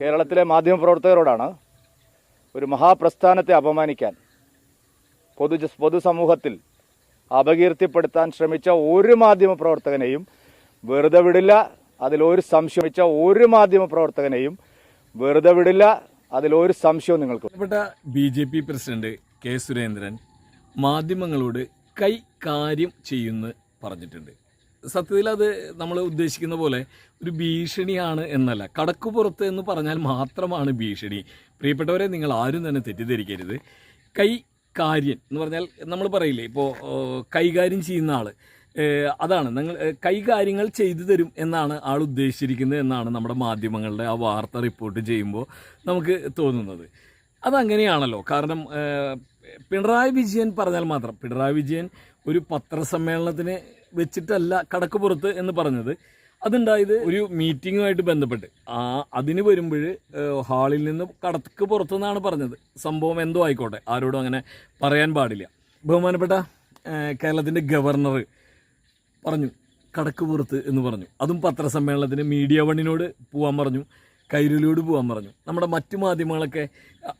കേരളത്തിലെ മാധ്യമപ്രവർത്തകരോടാണ് ഒരു മഹാപ്രസ്ഥാനത്തെ അപമാനിക്കാൻ പൊതു പൊതുസമൂഹത്തിൽ അപകീർത്തിപ്പെടുത്താൻ ശ്രമിച്ച ഒരു മാധ്യമപ്രവർത്തകനെയും വെറുതെ വിടില്ല അതിലൊരു സംശയം വെച്ച ഒരു മാധ്യമപ്രവർത്തകനെയും വെറുതെ വിടില്ല അതിലൊരു സംശയവും നിങ്ങൾക്ക് B J P president K Surendran മാധ്യമങ്ങളോട് കൈകാര്യം ചെയ്യുന്നു പറഞ്ഞിട്ടുണ്ട്. സത്യത്തിൽ അത് നമ്മൾ ഉദ്ദേശിക്കുന്ന പോലെ ഒരു ഭീഷണിയാണ് എന്നല്ല. കടക്കുപുറത്ത് എന്ന് പറഞ്ഞാൽ മാത്രമാണ് ഭീഷണി. പ്രിയപ്പെട്ടവരെ നിങ്ങൾ ആരും തന്നെ തെറ്റിദ്ധരിക്കരുത്. കൈ കാര്യൻ എന്ന് പറഞ്ഞാൽ നമ്മൾ പറയില്ലേ ഇപ്പോൾ കൈകാര്യം ചെയ്യുന്ന ആൾ അതാണ്. നിങ്ങൾ കൈകാര്യങ്ങൾ ചെയ്തു തരും എന്നാണ് ആൾ ഉദ്ദേശിച്ചിരിക്കുന്നത് എന്നാണ് നമ്മുടെ മാധ്യമങ്ങളുടെ ആ വാർത്ത റിപ്പോർട്ട് ചെയ്യുമ്പോൾ നമുക്ക് തോന്നുന്നത്. അതങ്ങനെയാണല്ലോ. കാരണം പിണറായി വിജയൻ പറഞ്ഞാൽ മാത്രം പിണറായി വിജയൻ ഒരു പത്രസമ്മേളനത്തിന് വെച്ചിട്ടല്ല കടക്കുപുറത്ത് എന്ന് പറഞ്ഞത്. അതുണ്ടായത് ഒരു മീറ്റിങ്ങുമായിട്ട് ബന്ധപ്പെട്ട്. ആ അതിന് വരുമ്പോൾ ഹാളിൽ നിന്ന് കടക്ക് പുറത്തു നിന്നാണ് പറഞ്ഞത്. സംഭവം എന്തോ ആയിക്കോട്ടെ. ആരോടും അങ്ങനെ പറയാൻ പാടില്ല. ബഹുമാനപ്പെട്ട കേരളത്തിന്റെ ഗവർണർ പറഞ്ഞു കടക്ക് പുറത്ത് എന്ന് പറഞ്ഞു. അതും പത്രസമ്മേളനത്തിന് മീഡിയ വണ്ണിനോട് പോകാൻ പറഞ്ഞു. കൈരളിയോട് പോകാൻ പറഞ്ഞു. നമ്മുടെ മറ്റു മാധ്യമങ്ങളൊക്കെ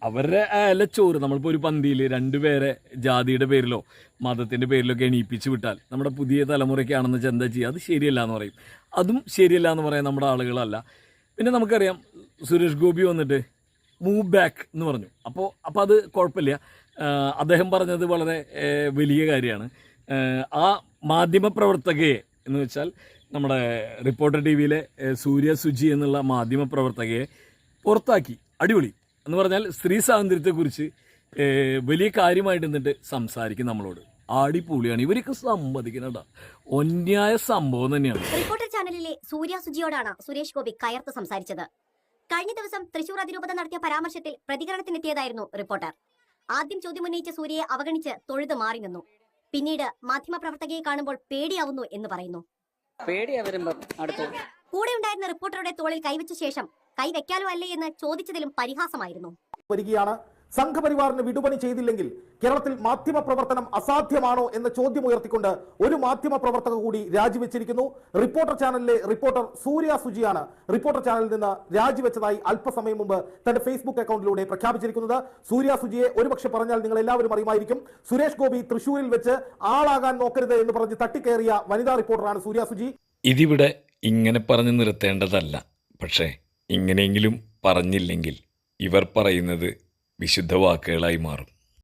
അവരുടെ അലച്ചോറ് നമ്മളിപ്പോൾ ഒരു പന്തിയിൽ രണ്ടുപേരെ ജാതിയുടെ പേരിലോ മതത്തിന്റെ പേരിലൊക്കെ എണീപ്പിച്ച് വിട്ടാൽ നമ്മുടെ പുതിയ തലമുറയ്ക്കാണെന്ന് വെച്ചാൽ എന്താ ചെയ്യുക അത് ശരിയല്ല എന്ന് പറയും. അതും ശരിയല്ല എന്ന് പറയാൻ നമ്മുടെ ആളുകളല്ല. പിന്നെ നമുക്കറിയാം സുരേഷ് ഗോപി വന്നിട്ട് മൂവ് ബാക്ക് എന്ന് പറഞ്ഞു. അപ്പോൾ അപ്പോൾ അത് കുഴപ്പമില്ല. അദ്ദേഹം പറഞ്ഞത് വളരെ വലിയ കാര്യമാണ്. ആ മാധ്യമപ്രവർത്തകയെ എന്ന് വെച്ചാൽ നമ്മുടെ റിപ്പോർട്ടർ ടി വിയിലെ സൂര്യ സുജി എന്നുള്ള മാധ്യമപ്രവർത്തകയെ പുറത്താക്കി. അടിപൊളി. എന്ന് പറഞ്ഞാൽ സ്ത്രീ സ്വാതന്ത്ര്യത്തെക്കുറിച്ച് വലിയ കാര്യമായിട്ട് നിന്നിട്ട് സംസാരിക്കും നമ്മളോട്. ആടിപൊളിയാണ് ഇവരൊക്കെ സമ്മതിക്കുന്നുണ്ടോ ഒന്യായ സംഭവം തന്നെയാണ്. റിപ്പോർട്ടർ ചാനലിലെ സൂര്യ സുജിയോടാണ് സുരേഷ് ഗോപി കയർത്ത് സംസാരിച്ചത്. കഴിഞ്ഞ ദിവസം തൃശൂർ അതിരൂപത നടത്തിയ പരാമർശത്തിൽ പ്രതികരണത്തിനെത്തിയതായിരുന്നു റിപ്പോർട്ടർ. ആദ്യം ചോദ്യമുന്നയിച്ച സൂര്യയെ അവഗണിച്ച് തൊഴുത് മാറി നിന്നു. പിന്നീട് മാധ്യമപ്രവർത്തകയെ കാണുമ്പോൾ പേടിയാവുന്നു എന്ന് പറയുന്നു. പേടിയാ വരുമ്പം അടുത്ത് കൂടെ ഉണ്ടായിരുന്ന റിപ്പോർട്ടറുടെ തോളിൽ കൈവച്ച ശേഷം കൈവെക്കാലോ അല്ലേ എന്ന് ചോദിച്ചതിലും പരിഹാസമായിരുന്നു. വരികയാണ് സംഘപരിവാറിന് വിടുപണി ചെയ്തില്ലെങ്കിൽ കേരളത്തിൽ മാധ്യമ പ്രവർത്തനം അസാധ്യമാണോ എന്ന ചോദ്യം ഉയർത്തിക്കൊണ്ട് ഒരു മാധ്യമ പ്രവർത്തക കൂടി രാജിവെച്ചിരിക്കുന്നു. റിപ്പോർട്ടർ ചാനലിലെ റിപ്പോർട്ടർ സൂര്യ സുജിയാണ് റിപ്പോർട്ടർ ചാനലിൽ നിന്ന് രാജിവെച്ചതായി അല്പസമയം മുമ്പ് തന്റെ ഫേസ്ബുക്ക് അക്കൗണ്ടിലൂടെ പ്രഖ്യാപിച്ചിരിക്കുന്നത്. സൂര്യ സുജിയെ ഒരുപക്ഷെ പറഞ്ഞാൽ നിങ്ങൾ എല്ലാവരും അറിയുമായിരിക്കും. സുരേഷ് ഗോപി തൃശൂരിൽ വെച്ച് ആളാകാൻ നോക്കരുത് എന്ന് പറഞ്ഞ് തട്ടിക്കയറിയ വനിതാ റിപ്പോർട്ടറാണ് സൂര്യ സുജി. ഇതിവിടെ ഇങ്ങനെ പറഞ്ഞു നിർത്തേണ്ടതല്ല. പക്ഷേ ഇങ്ങനെയെങ്കിലും പറഞ്ഞില്ലെങ്കിൽ ഇവർ പറയുന്നത് വിശുദ്ധ വാക്കുകളായി മാറും.